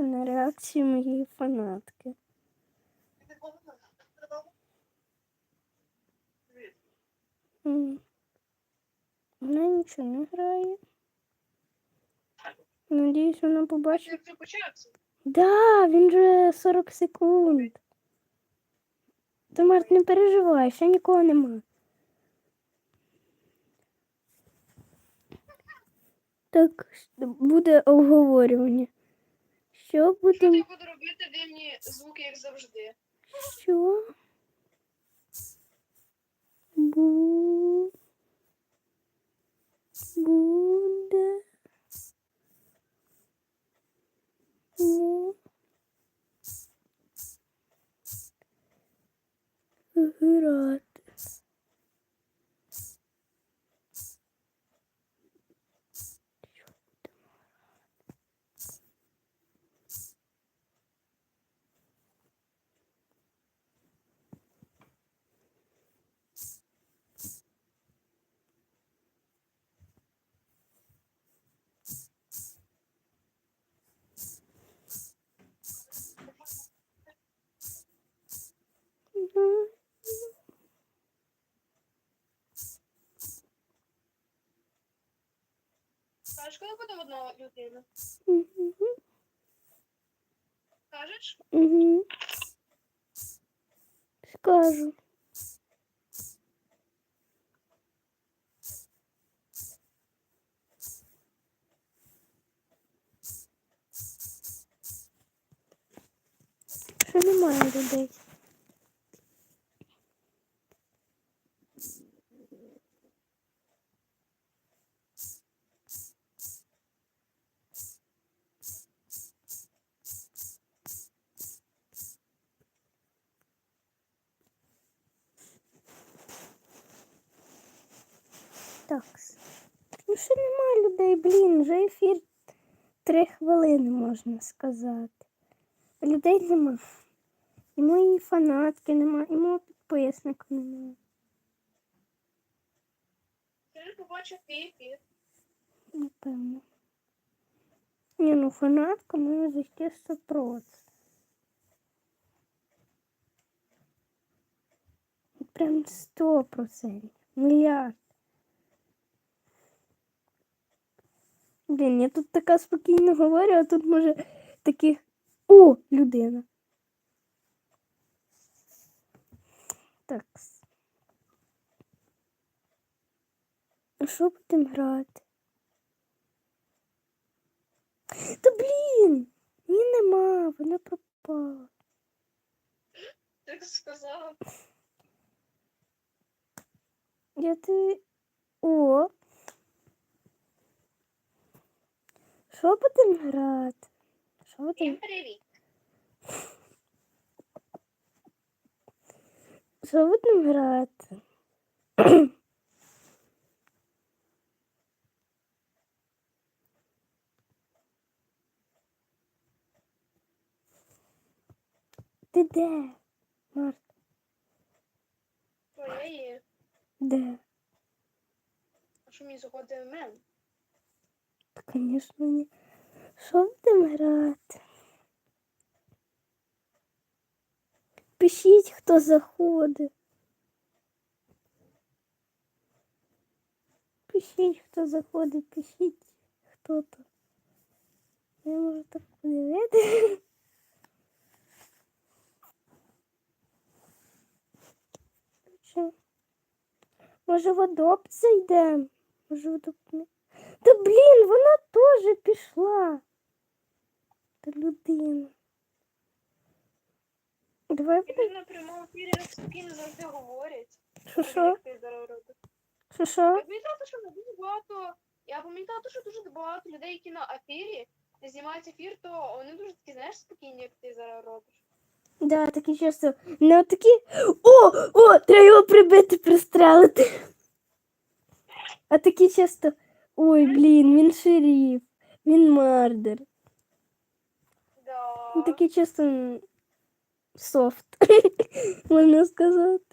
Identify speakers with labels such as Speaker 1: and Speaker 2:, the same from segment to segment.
Speaker 1: подивитися на реакцію моєї фанатки. Вона нічого не грає. Надіюсь, вона побачить. Да, він же 40 секунд. Та Март, не переживай, ще нікого нема. Так, буде обговорювання. Що будемо?
Speaker 2: я буду робити дивні звуки, як завжди.
Speaker 1: Що? Бу... Буде... Ну... Грати.
Speaker 2: Скажеш, коли буде одна людина?
Speaker 1: Мгм.
Speaker 2: Скажеш?
Speaker 1: Мгм. Скажу. Що немає людей? Так. Ну що немає людей, блін, вже ефір три хвилини, можна сказати. Людей нема. І моєї фанатки нема, і мого підписника нема.
Speaker 2: Ти побачив твій ефір.
Speaker 1: Напевно. Ні, ну фанатка має зайти 100%. Прям 100%. Мільярд. Блін, я тут така спокійно говорю, а тут може таких. О, людина. Так. А що будемо грати? Та блін! Її нема, вона пропала.
Speaker 2: Так сказав.
Speaker 1: Я ти. О. Що будемо грати? Що будемо?
Speaker 2: Привіт.
Speaker 1: Що будемо грати? Ти де? Март,
Speaker 2: Твоя є.
Speaker 1: де?
Speaker 2: А що мені заходить в мене?
Speaker 1: Звісно, ні. Що будемо грати? Пишіть, хто заходить. Пишіть, хто заходить, пишіть, хто то. Я можу так подивитися. Що? Може, в адопт зайдемо? Може, в адопт не. Та блін, вона теж пішла. Та людина. Давай
Speaker 2: Тобі на прямому ефірі спокійно завжди говорять.
Speaker 1: що що?
Speaker 2: ти робиш.
Speaker 1: Що
Speaker 2: Я
Speaker 1: що?
Speaker 2: помітила, що дуже багато. Я помітила, що дуже багато людей, які на ефірі знімають ефір, то вони дуже такі, знаєш, спокійні, як ти зараз робиш.
Speaker 1: Да, такі часто. Не такі. О! О! Треба його прибити, пристрелити. А такі часто. Ой, блін, він шеріф, він мардер.
Speaker 2: Да.
Speaker 1: Такі часто м, софт, можна сказати.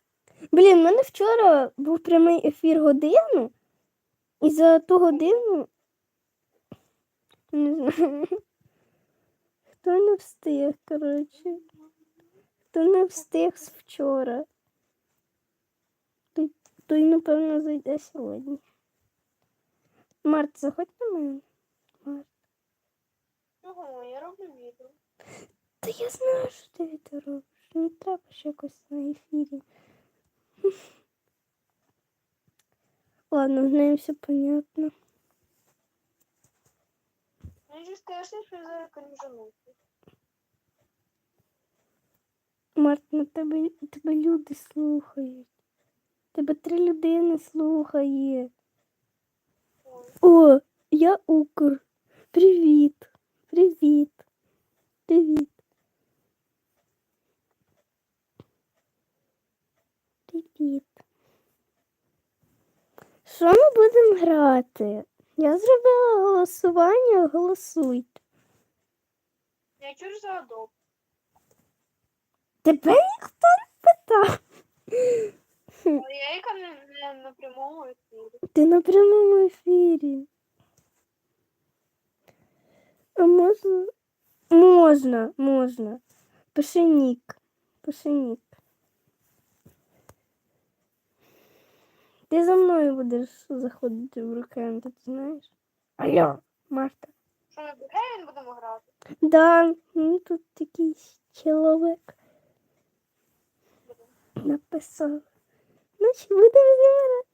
Speaker 1: Блін, в мене вчора був прямий ефір годину, і за ту годину. Не знаю. Хто не встиг, коротше. Хто не встиг з вчора. Той, той напевно, зайде сьогодні. Март, заходь на мене. Март.
Speaker 2: Чого? Я роблю відео.
Speaker 1: Та я знаю, що ти відео робиш. Не треба ж якось на ефірі. Ладно, з нею все понятно.
Speaker 2: Мені страшно, що зараз крінжанути.
Speaker 1: Март, на тебе, тебе люди слухають. Тебе три людини слухає. О, я Укр. Привіт. Привіт. Привіт. Привіт. Що ми будемо грати? Я зробила голосування, голосуйте.
Speaker 2: Я чур задов.
Speaker 1: Тебе ніхто не питав.
Speaker 2: Яка не, не на прямому ефірі.
Speaker 1: Ти на прямому ефірі. А можна? Можна, можна. Пиши нік. Пиши нік. Ти за мною будеш заходити в руками, ти знаєш? Алло, Марта.
Speaker 2: Що ми будемо грати?
Speaker 1: Да, ну тут якийсь чоловік написав. Значить, будемо знімати.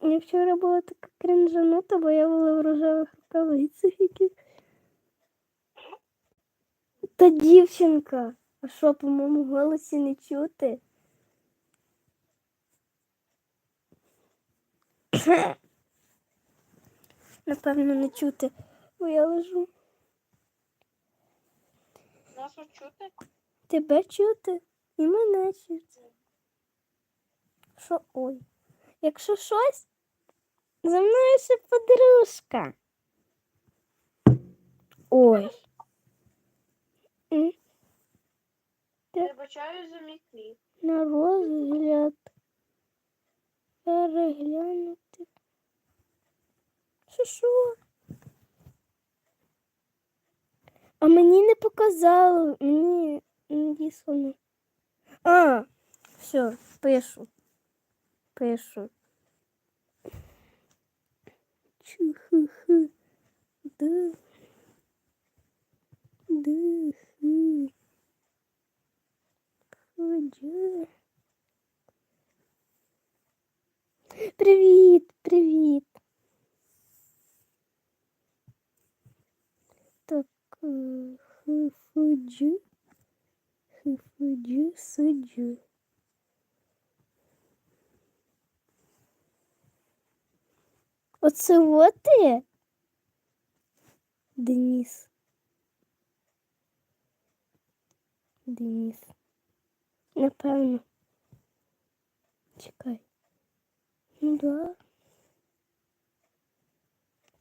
Speaker 1: Я вчора була така кринжанута, бо я була в рожевих рукавицях яких. Та дівчинка. А що, по моєму голосі не чути? Напевно, не чути, бо я лежу.
Speaker 2: Нас чути?
Speaker 1: Тебе чути і мене чути. Що ой? Якщо щось, за мною ще подружка. Ой.
Speaker 2: Вибачаю за мій кліп.
Speaker 1: На розгляд. Переглянути. Що що? А мені не показало, мені надіслано. А, все, пишу. Пишу. Чуху. Да. Дихи. Ходжу. Привіт, привіт. Хифуджу. Хифуджу, суджу. Оце от ти? Денис. Денис. Напевно. Чекай. Ну да.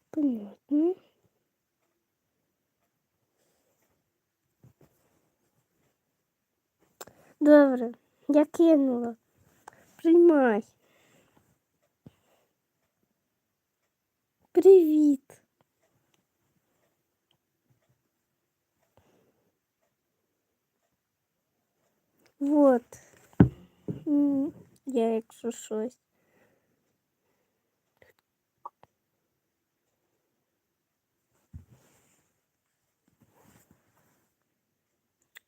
Speaker 1: Понятно. Добре, я кинула. Приймай. Привіт. Вот. Я якщо щось.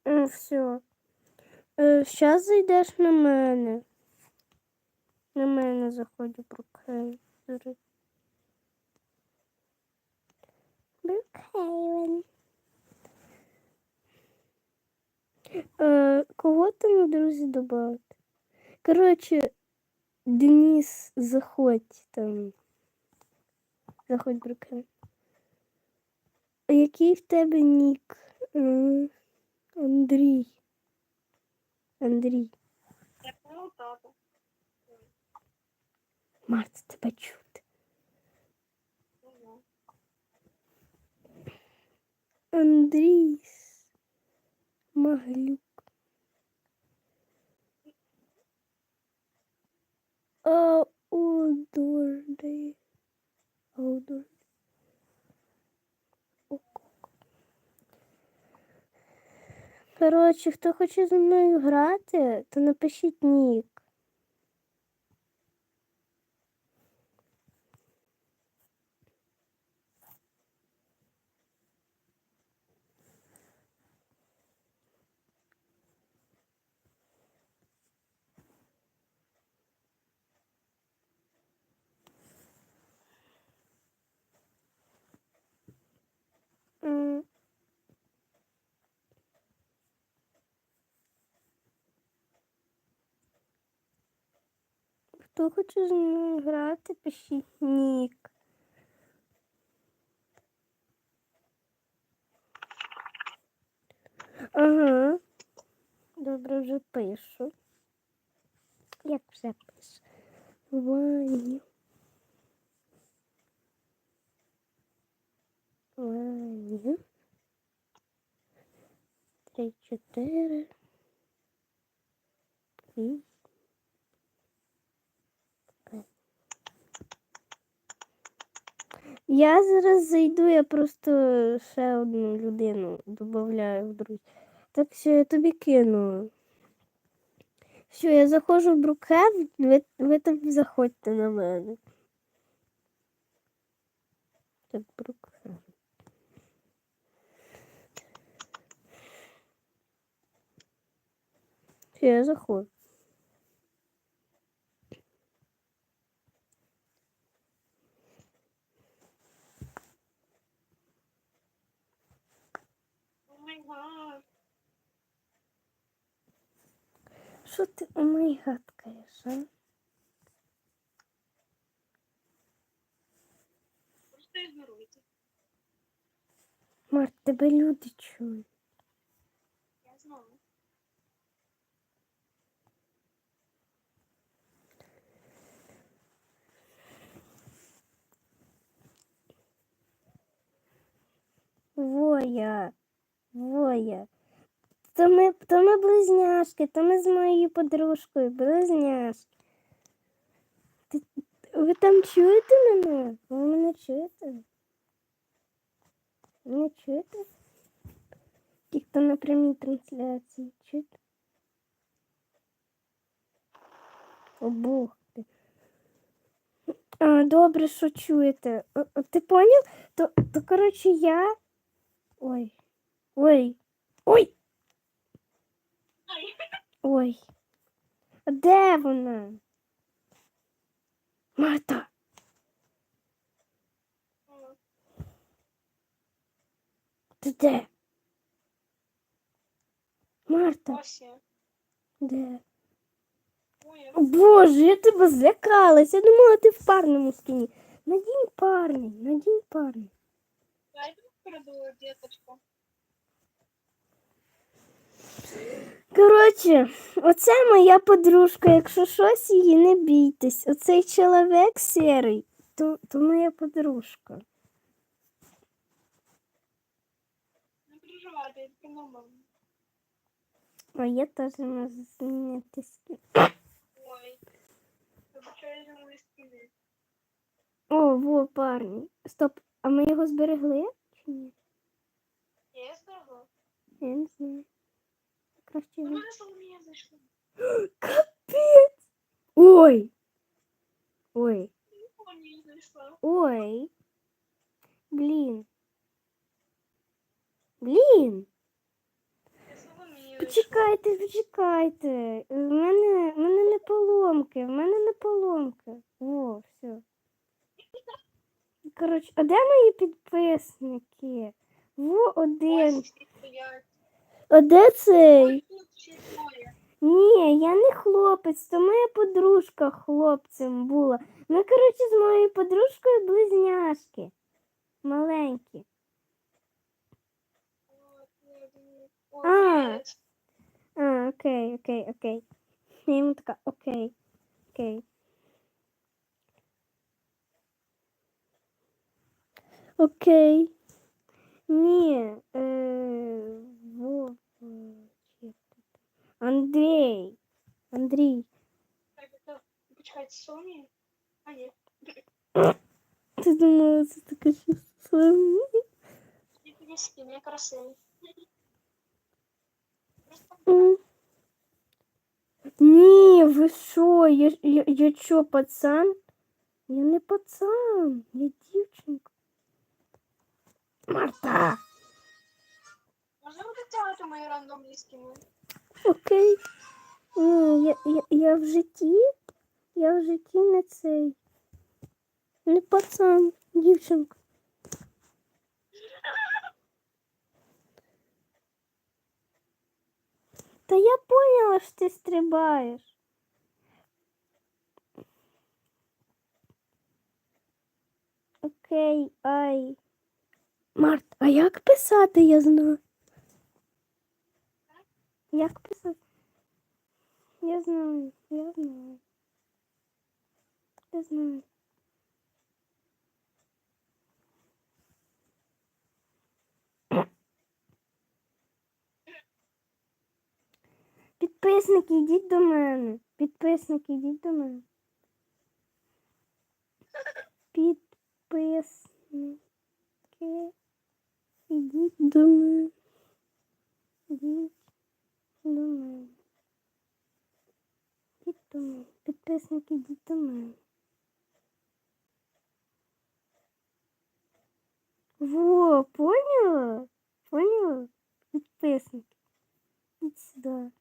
Speaker 1: Все. Е, Зараз зайдеш на мене. На мене заходю Брукхейвен. Брукхейвен. Е, кого там, друзі, додати? Коротше, Денис, заходь там. Заходь Брукхейвен. Який в тебе нік? Е, Андрій. Андрій.
Speaker 2: Я понял тата.
Speaker 1: Марта, тебе чути.
Speaker 2: Ну, да.
Speaker 1: Андрій Маглюк. А, Одужди. Одужди. Коротше, хто хоче зі мною грати, то напишіть нік. Хто хоче зі мною грати, пишіть нік. Ага. Добре, вже пишу. Як вже пишу? Ваня. Ваня. Три, чотири. Я зараз зайду, я просто ще одну людину додаю в друзі. Так що я тобі кину. Що, я заходжу в Брукхев, ви, ви там заходьте на мене. Так, Брукхев. Все, я заходжу. Що ти о май гадкаєш, а?
Speaker 2: Просто ігноруйте.
Speaker 1: Март, тебе люди чують.
Speaker 2: Я знаю.
Speaker 1: Воя, Воя. То ми, то ми близняшки, то ми з моєю подружкою близняшки. Ти, ви там чуєте мене? Ви мене чуєте? Мене чуєте? Ті, хто на прямій трансляції, чуєте? О, Бог ти. А, добре, що чуєте. О, Ти поняв? То, то коротше, я. Ой. Ой. Ой. Ой. А де вона? Марта. Ти де? Марта, де? О, Боже, я тебе злякалась. Я думала, ти в парному скіні. Надінь парний, надінь парний.
Speaker 2: Дай передала діточку.
Speaker 1: Коротше, оце моя подружка. Якщо щось, її не бійтесь. Оцей чоловік сірий, то, то моя подружка.
Speaker 2: Не переживайте, я.
Speaker 1: А я теж можу змінити скін.
Speaker 2: Ой. Вибачаю за мої стіни.
Speaker 1: О, во, парні. Стоп, а ми його зберегли? Чи ні?
Speaker 2: Я здорова.
Speaker 1: Я не знаю.
Speaker 2: Зайшла.
Speaker 1: Капець! Ой! Ой, ой.
Speaker 2: Соломія зайшла.
Speaker 1: Почекайте, почекайте. В мене, в мене не поломки, в мене не поломки. О, все. Коротше, а де мої підписники? Во один. А де цей? Ні, я не хлопець, то моя подружка хлопцем була. Ми, коротше, з моєю подружкою близняшки. Маленькі. А. А, окей, окей, окей. Я йому така, окей, окей. Окей. Ні, е, Вова, чи як ти там?
Speaker 2: Это, почекайте, Соломія?
Speaker 1: думала, це таке чувство.
Speaker 2: Не красивий. Просто
Speaker 1: М. Ні, ви що? Я, я, я що, пацан? Я не пацан, я дівчинка. Марта.
Speaker 2: Можна буде тягати мої рандомні скини?
Speaker 1: Окей. Ні, я, я, я в житті. Я в житті не цей. Не пацан, дівчинка. Та я поняла, що ти стрибаєш. Окей, ай. Март, а як писати, я знаю? Як писати? Я знаю, я знаю. Я знаю. Підписники, йдіть до мене. Підписники, йдіть до мене. Підписники. Ідіть до мене. Ідіть до мене. Ідіть до мене. Підписники, йдіть до мене. Во, поняла? Поняла? Підписники. Иди сюди.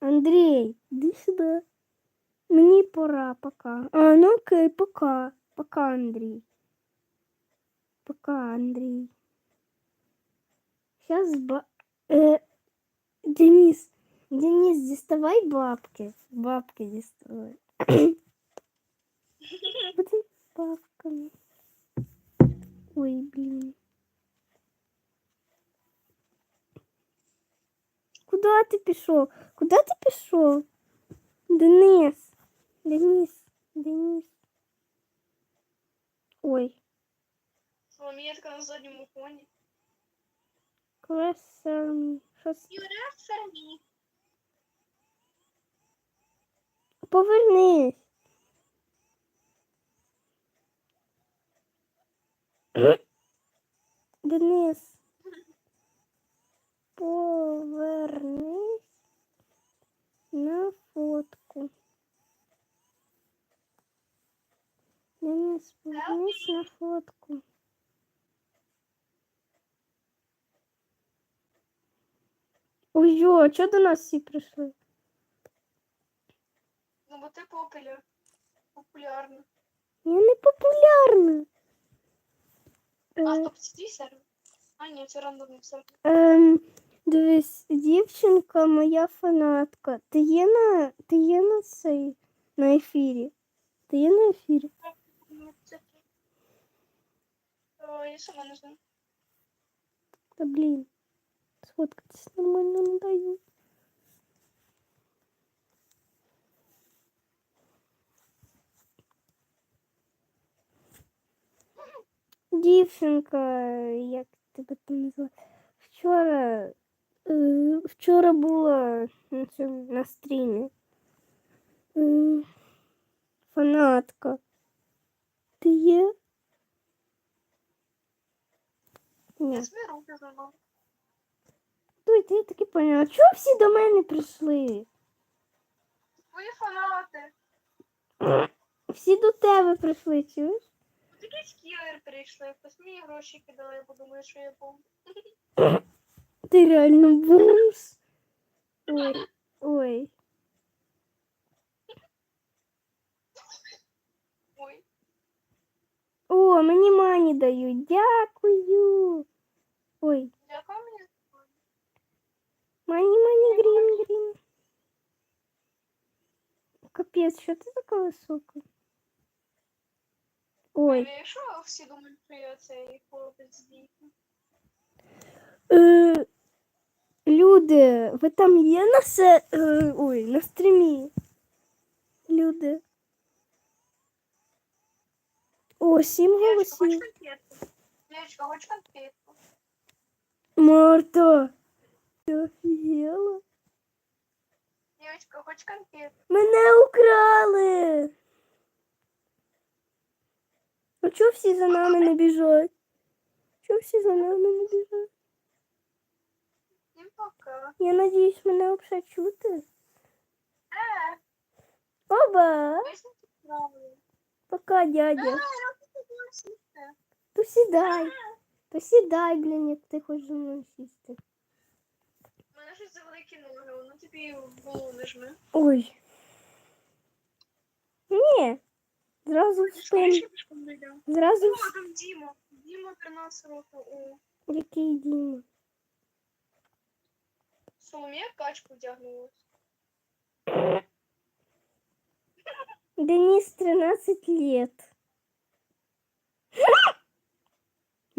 Speaker 1: Андрій, іди сюди. Мені пора, пока. А, ну окей, пока. Пока, Андрій. Пока, Андрій. Сейчас ба... Э, Денис, Денис, доставай бабки. Бабки доставай. Будем бабками. Ой, блин. Куда ти пішов? Куда ти пішов? Денис. Денис. Денис. Ой.
Speaker 2: Соломія така на задньому фоні.
Speaker 1: Кресер. Щось.
Speaker 2: Юра, Сергій.
Speaker 1: Повернись. Денис. Фотку. Ой, а чого до нас всі прийшли?
Speaker 2: Ну, бо ти популяр. Популярна.
Speaker 1: Я не популярна.
Speaker 2: А,
Speaker 1: Е,
Speaker 2: стоп, це твій сервер? А, ні, це рандомний сервер.
Speaker 1: Ем, дивись, дівчинка моя фанатка. Ти є на ти є на цей на ефірі? Ти є на ефірі?
Speaker 2: Ти. О, я сама не знаю.
Speaker 1: Та блін. Сфоткатись нормально не даю. Дівчинка, як тебе там називають? Вчора, е, вчора була на цьому на стрімі. Е, фанатка. Ти є? Ні.
Speaker 2: Візьми руки за
Speaker 1: мною. Ти я таки поняла. Чого всі до мене прийшли?
Speaker 2: Твої фанати.
Speaker 1: Всі до тебе прийшли, чуєш?
Speaker 2: Якийсь кілер прийшли, хтось мені гроші кидали, я подумаю, що я бомб.
Speaker 1: Ти реально бомж. Ой, ой. Ой. О, мені мані дають. Дякую. Ой,
Speaker 2: Дякую мені.
Speaker 1: мані, мані, грін, грін. Капець, що ти така висока? Ой.
Speaker 2: Якщо всі думають, що я цей хлопець з дійсно.
Speaker 1: Е, люди, ви там є на се... е, ой, на стрімі? Люди. О, сім
Speaker 2: Девочка, хочеш
Speaker 1: голосів.
Speaker 2: конфетку? Девочка, хочеш конфетку?
Speaker 1: Марта. Ти офігела?
Speaker 2: Девочка, хочеш конфетку?
Speaker 1: Мене украли. А чого всі за нами не біжать? Чого всі за нами не біжать?
Speaker 2: Всім пока.
Speaker 1: Я надіюсь, мене взагалі чути.
Speaker 2: Е,
Speaker 1: Оба! Пока,
Speaker 2: Е,
Speaker 1: дядя. То сідай. То сідай, блін, як ти хочеш зі мною сісти.
Speaker 2: У мене щось за великі ноги, воно тобі в голову не жме.
Speaker 1: Ой. Ні. Зразу в спину.
Speaker 2: Скоріше пішком дойдемо.
Speaker 1: Зразу в
Speaker 2: О, там Діма. Діма 13 років. О,
Speaker 1: який Діма.
Speaker 2: Соломія качку вдягнулась.
Speaker 1: Денис 13 лет.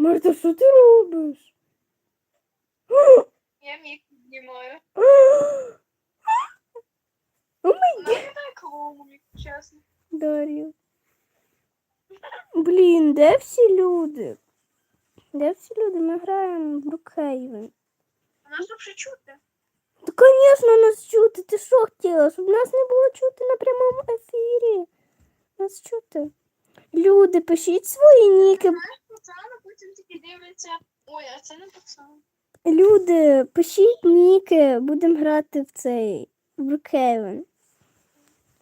Speaker 1: Марта, що ти робиш?
Speaker 2: Я міг піднімаю. Чесно.
Speaker 1: Дар'ю. Блін, де всі люди? Де всі люди? Ми граємо в Брукхейвен.
Speaker 2: Вона ж вже чути.
Speaker 1: Та, звісно, нас чути. Ти що хотіла? Щоб нас не було чути на прямому ефірі. Нас чути. Люди, пишіть свої ніки.
Speaker 2: Знаєш, пацани потім такі дивляться. Ой, а це не пацан.
Speaker 1: Люди, пишіть ніки. Будемо грати в цей в Брукхейвен.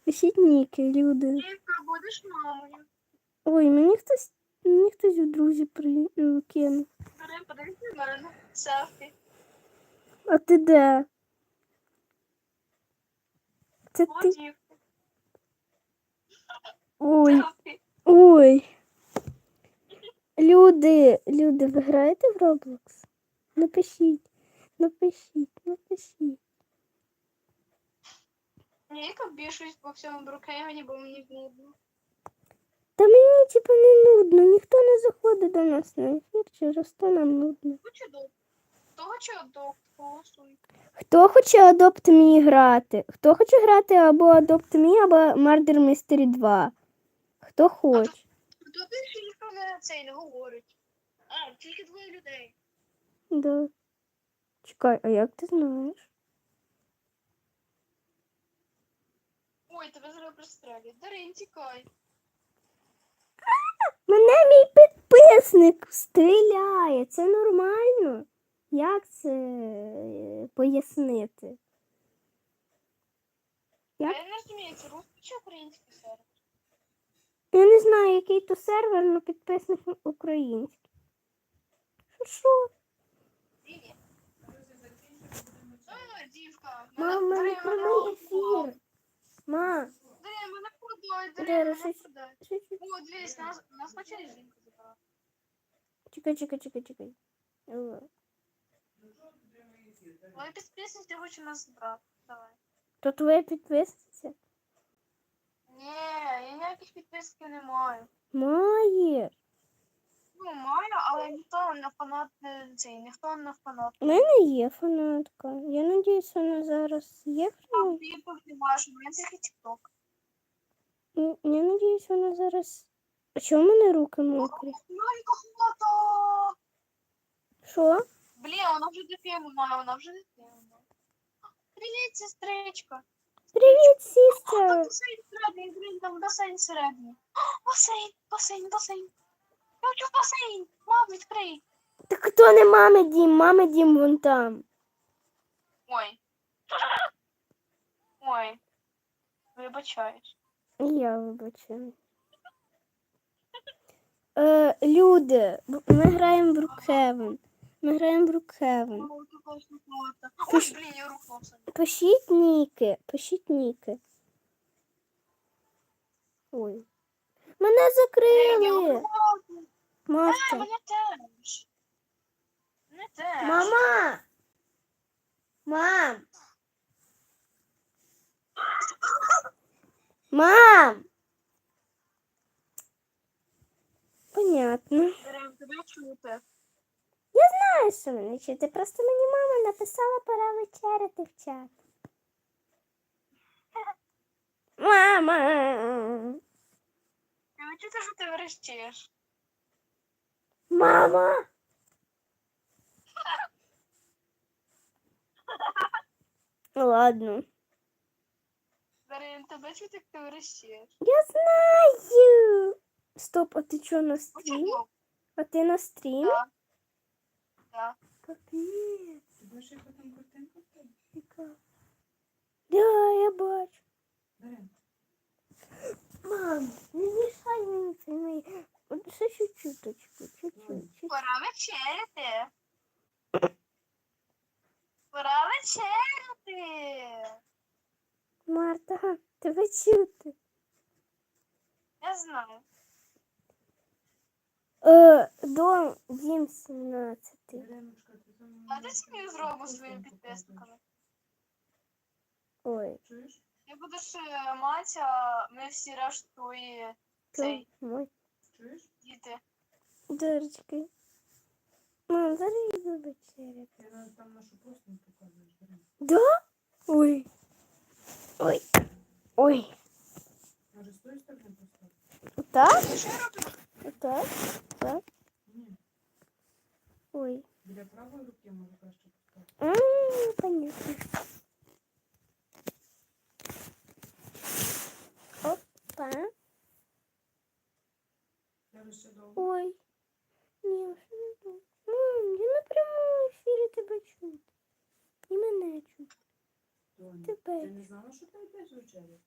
Speaker 1: Пишіть ніки, люди.
Speaker 2: Дівка, будеш мамою.
Speaker 1: Ой, мені хтось, мені хтось у друзі при... кинув.
Speaker 2: Бери, подивись на мене. Селфі.
Speaker 1: А ти де? Це ти? Ой, ой. Люди, люди, ви граєте в Roblox? Напишіть, напишіть, напишіть.
Speaker 2: Ні, яка більшість по всьому Брукеймені, бо мені нудно.
Speaker 1: Та мені типу не нудно, ніхто не заходить до нас на ефір, через то нам нудно.
Speaker 2: Того чи до голосуй.
Speaker 1: Хто хоче Adopt Me грати? Хто хоче грати або Adopt Me, або Murder Mystery 2? Хто хоче?
Speaker 2: Хто ніхто не цей не говорить. А, тільки двоє людей.
Speaker 1: Да. Чекай, а як ти знаєш?
Speaker 2: Ой, тебе зараз пристрелять. Дарин, тікай.
Speaker 1: Мене мій підписник стріляє. Це нормально? Як це е, пояснити? Як?
Speaker 2: я не розумію, це русський чи український?
Speaker 1: Я не знаю, який то сервер, але підписник український. Що. Мама, не прямий ефір. Ма,
Speaker 2: мене
Speaker 1: розшить-
Speaker 2: куди?
Speaker 1: що- що-
Speaker 2: О, дивись, нас, нас хоче жінка забрати.
Speaker 1: чекай, чекай, чекай, чекай.
Speaker 2: Мої підписниці хочуть нас забрати. Давай.
Speaker 1: То твоя підписниця?
Speaker 2: Ні, я ніяких підписків не маю.
Speaker 1: Маєш.
Speaker 2: Ну, маю, але ніхто не фанат не цей, ніхто не фанат.
Speaker 1: У мене є фанатка. Я надіюсь, вона зараз є
Speaker 2: А
Speaker 1: фанат.
Speaker 2: не маєш, у мене тільки тікток.
Speaker 1: Я надіюсь, вона зараз. А чому в мене руки мокрі?
Speaker 2: Маленька хлота!
Speaker 1: Що?
Speaker 2: Блін, вона вже дитину має, вона вже дитину має. Привіт, сестричка.
Speaker 1: Привіт, сістер!
Speaker 2: басейн середній, блін, там басейн середній. Басейн, басейн, басейн. Я хочу в басейн. Мам, відкрий.
Speaker 1: Так хто не мами дім? Мами дім вон там.
Speaker 2: Ой. Ой. Вибачаюсь.
Speaker 1: Я вибачаю. Е, люди, ми граємо в Брукхевен. Ми граємо в Брукхевен.
Speaker 2: Ти Ой, блін, я рухнувся.
Speaker 1: Пишіть ніки, пишіть ніки. Ой. Мене закрили.
Speaker 2: я А,
Speaker 1: Мавця.
Speaker 2: мене теж. Мене теж.
Speaker 1: Мама. Мам. Мам. Понятно.
Speaker 2: Тебе чути.
Speaker 1: Знаю, що мене чути. Просто мені мама написала пора вечеряти в чат. Мама.
Speaker 2: Я чути, що ти верещиш.
Speaker 1: Мама. Ладно.
Speaker 2: Дарем, тебе чути, як ти верещиш.
Speaker 1: Я знаю. Стоп, а ти чого на?
Speaker 2: Почему?
Speaker 1: А ти на стрімі?
Speaker 2: Так. Так.
Speaker 1: Капець.
Speaker 3: Ти бачиш, яка там картинка в тебе?
Speaker 1: яка. Да, я бачу. Мам, не мішай мені це. От ще чуть-чуточку, чуть-чуть.
Speaker 2: Пора вечеряти. Пора вечеряти.
Speaker 1: Марта, тебе чути.
Speaker 2: Я знаю.
Speaker 1: Е, дом, дім 17.
Speaker 3: Дариночка, ти там...
Speaker 2: А ти собі зробиш своїм підписниками.
Speaker 1: Ой,
Speaker 3: Чуєш?
Speaker 2: Я будеш мать, а ми всі решту цей
Speaker 1: мой.
Speaker 3: Чуєш?
Speaker 2: діти.
Speaker 1: Дорочки. Мам, зараз йду вечеряти.
Speaker 3: Ти нам там нашу просто не показуєш,
Speaker 1: Да? Ой. Ой. Ой.
Speaker 3: Може, з тої сторони поставити?
Speaker 1: Так?
Speaker 2: Що я роблю?
Speaker 1: Так? Так? Ой.
Speaker 3: Біля правої руки може краще поставити.
Speaker 1: Понятно. Опа.
Speaker 3: Довго.
Speaker 1: Ой. Ні, що не так. Мам, я на прямому ефірі тебе чути. І мене чути. Тебе.
Speaker 3: ти не знала, що ти йдеш вечеряти?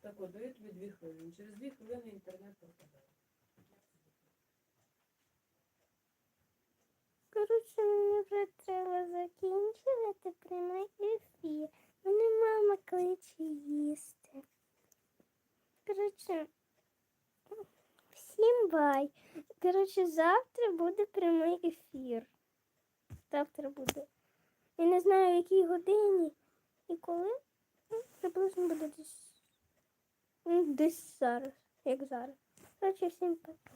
Speaker 3: Так от, даю тобі дві хвилини. Через дві хвилини інтернет пропадає.
Speaker 1: Коротше, мені вже треба закінчувати прямий ефір. Мене мама кличе їсти. Коротше, всім бай. Коротше, завтра буде прямий ефір. Завтра буде. Я не знаю, в якій годині і коли. Ну, Приблизно буде десь. ну, Десь зараз, як зараз. Коротше, всім пока.